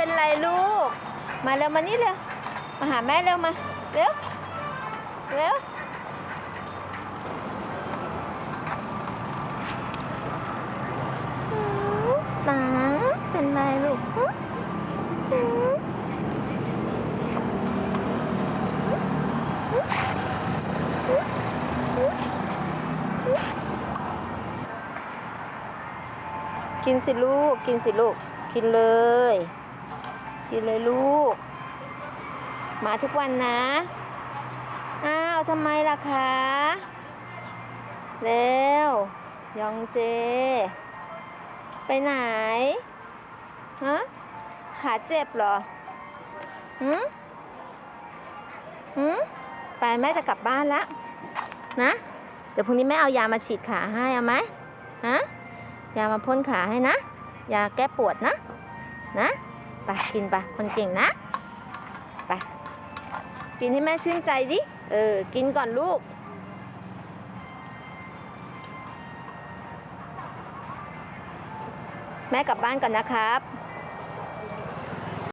ป็นไรลูก มาเร็วมานี่เร็ว มาหาแม่เร็วมา เร็ว เร็วหนาเป็นไรลูกกินสิลูก กินสิลูก กินเลย กินเลยลูก มาทุกวันนะ อ้าวทำไมล่ะคะเร็วยองเจ ไปไหน ฮะ ขาเจ็บเหรอหืมหืมไปแม่จะกลับบ้านแล้วนะ เดี๋ยวพรุ่งนี้แม่เอายามาฉีดขาให้เอาไหมฮะ ยามาพ่นขาให้นะ ยาแก้ปวดนะ นะ ไปกินไปคนเก่งนะไปกินให้แม่ชื่นใจดิเออกินก่อนลูกแม่กลับบ้านก่อนนะครับ